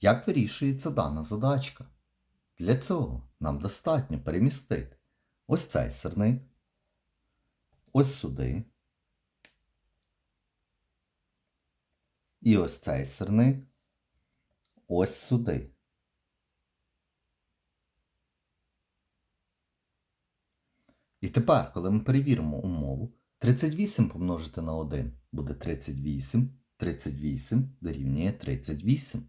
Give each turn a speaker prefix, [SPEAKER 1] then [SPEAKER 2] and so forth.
[SPEAKER 1] Як вирішується дана задачка? Для цього нам достатньо перемістити ось цей сирник, ось сюди. І ось цей сирник ось сюди. І тепер, коли ми перевіримо умову, 38 помножити на 1 буде 38, 38 дорівнює 38.